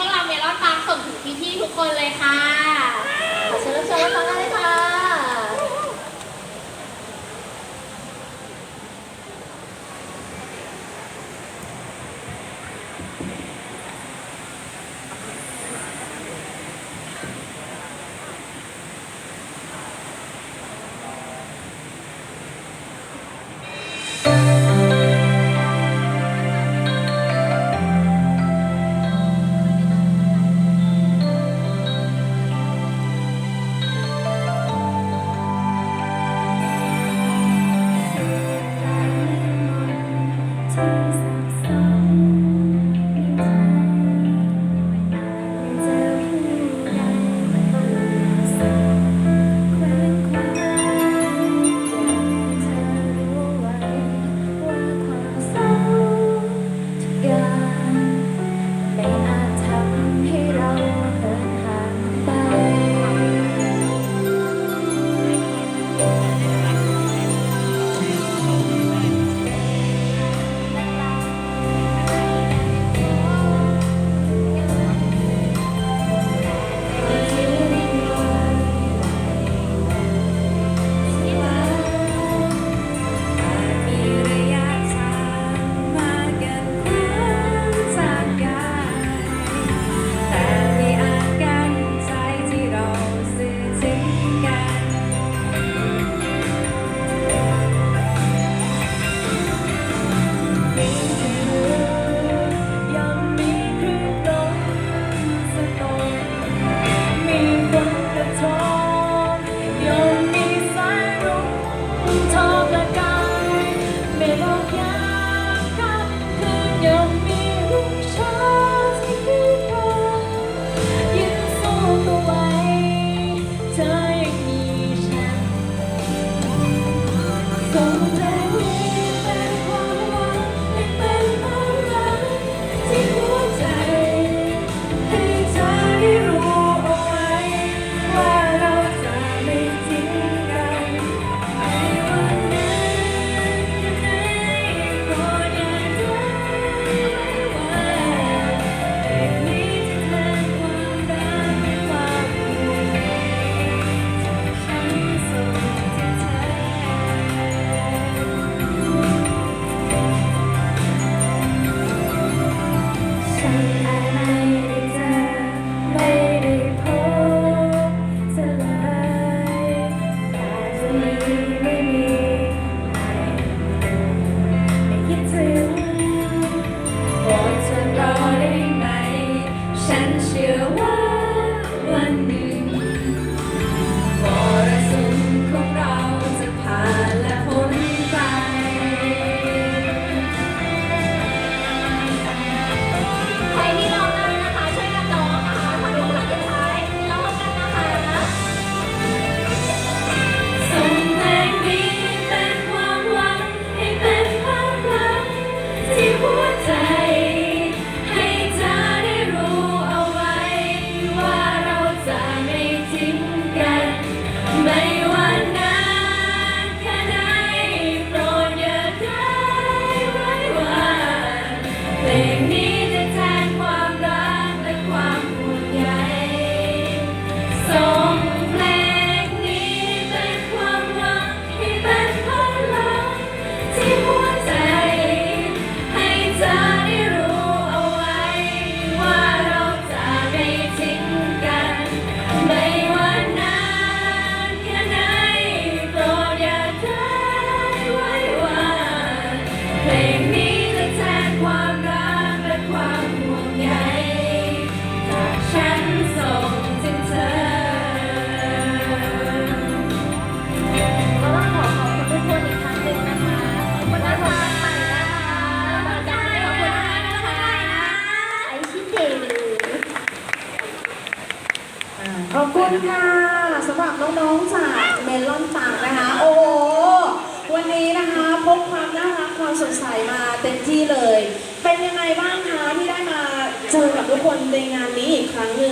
พวกเราเมลอนฟาร์มส่งถึงพี่ๆทุกคนเลยค่ะ ขอบคุณค่ะสำหรับน้องๆจากเมลอนปากนะคะ โอ้วันนี้นะคะพบความน่ารักความสดใสมาเต็มที่เลย เป็นยังไงบ้างคะที่ได้มาเจอกับทุกคนในงานนี้อีกครั้งหนึ่ง